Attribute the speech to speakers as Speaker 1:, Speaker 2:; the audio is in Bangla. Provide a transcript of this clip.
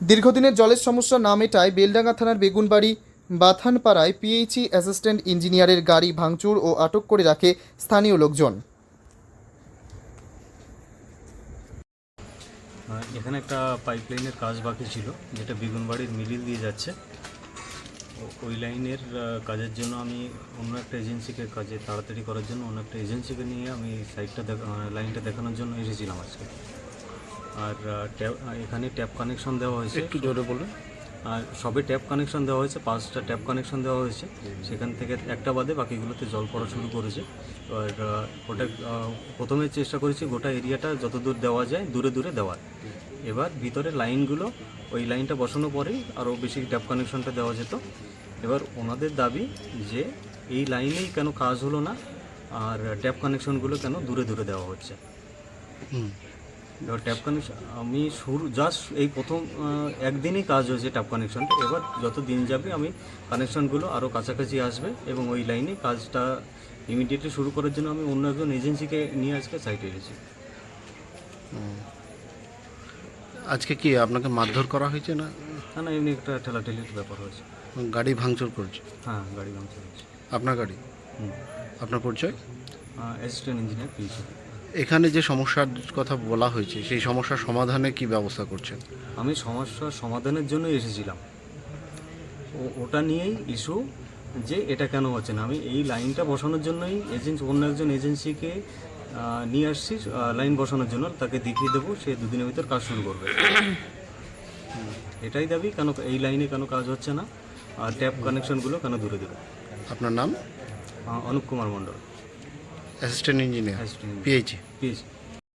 Speaker 1: দীর্ঘদিনের জলের সমস্যা না মেটায় বেলডাঙ্গা থানার বেগুনবাড়ি বাথানপাড়ায় পিএইচই অ্যাসিস্ট্যান্ট ইঞ্জিনিয়ারের গাড়ি ভাঙচুর ও আটক করে রাখে স্থানীয় লোকজন।
Speaker 2: এখানে একটা পাইপলাইনের কাজ বাকি ছিল, যেটা বেগুনবাড়ির মিডিল দিয়ে যাচ্ছে। ওই লাইনের কাজের জন্য আমি অন্য একটা এজেন্সিকে কাজে তাড়াতাড়ি করার জন্য, অন্য একটা এজেন্সিকে নিয়ে আমি সাইডটা লাইনটা দেখানোর জন্য এসেছিলাম আজকে। আর ট্যাপ এখানে ট্যাপ কানেকশন দেওয়া হয়েছে।
Speaker 3: একটু জোরে বলুন।
Speaker 2: আর সবে ট্যাপ কানেকশন দেওয়া হয়েছে পাঁচটা ট্যাপ কানেকশন দেওয়া হয়েছে। সেখান থেকে একটা বাদে বাকিগুলোতে জল পড়া শুরু করেছে। আর ওটা প্রথমে চেষ্টা করেছি গোটা এরিয়াটা যত দূর দেওয়া যায় দূরে দূরে দেওয়ার। এবার ভিতরে লাইনগুলো ওই লাইনটা বসানোর পরেই আরও বেশি ট্যাপ কানেকশনটা দেওয়া যেত। এবার ওনাদের দাবি যে এই লাইনেই কেন কাজ হলো না আর ট্যাপ কানেকশনগুলো কেন দূরে দূরে দেওয়া হচ্ছে। ট্যাপ কানেকশন আমি শুরু জাস্ট এই প্রথম একদিনই কাজ হয়েছে ট্যাপ কানেকশনটা এবার যত দিন যাবে আমি কানেকশনগুলো আরও কাছাকাছি আসবে এবং ওই লাইনে কাজটা ইমিডিয়েটলি শুরু করার জন্য আমি অন্য একজন এজেন্সিকে নিয়ে আজকে সাইটে এসেছি।
Speaker 3: আজকে কি আপনাকে মারধর করা হয়েছে না?
Speaker 2: না না এমনি একটা ঠেলাঠেলির ব্যাপার হয়েছে।
Speaker 3: গাড়ি ভাঙচুর করছে?
Speaker 2: হ্যাঁ গাড়ি ভাঙচুর হয়েছে।
Speaker 3: আপনার গাড়ি?
Speaker 2: হুম।
Speaker 3: আপনার পরিচয়?
Speaker 2: অ্যাসিস্ট্যান্ট ইঞ্জিনিয়ার পেয়েছি
Speaker 3: এখানে যে সমস্যার কথা বলা হয়েছে সেই সমস্যার সমাধানে কি ব্যবস্থা করছেন?
Speaker 2: আমি সমস্যার সমাধানের জন্য এসেছিলাম। ও ওটা নিয়েই ইস্যু যে এটা কেন হচ্ছে না। আমি এই লাইনটা বসানোর জন্যই এজেন্সি অন্য একজন এজেন্সিকে নিয়ে আসছি লাইন বসানোর জন্য। তাকে দেখিয়ে দেবো সে দুদিনের ভিতর কাজ শুরু করবে। এটাই দাবি কেন এই লাইনে কেন কাজ হচ্ছে না? আর ট্যাপ কানেকশনগুলো কেন দূরে দূরে
Speaker 3: আপনার নাম?
Speaker 2: Anup Kumar Mondal.
Speaker 3: Assistant engineer
Speaker 2: assistant
Speaker 3: PHE
Speaker 2: pH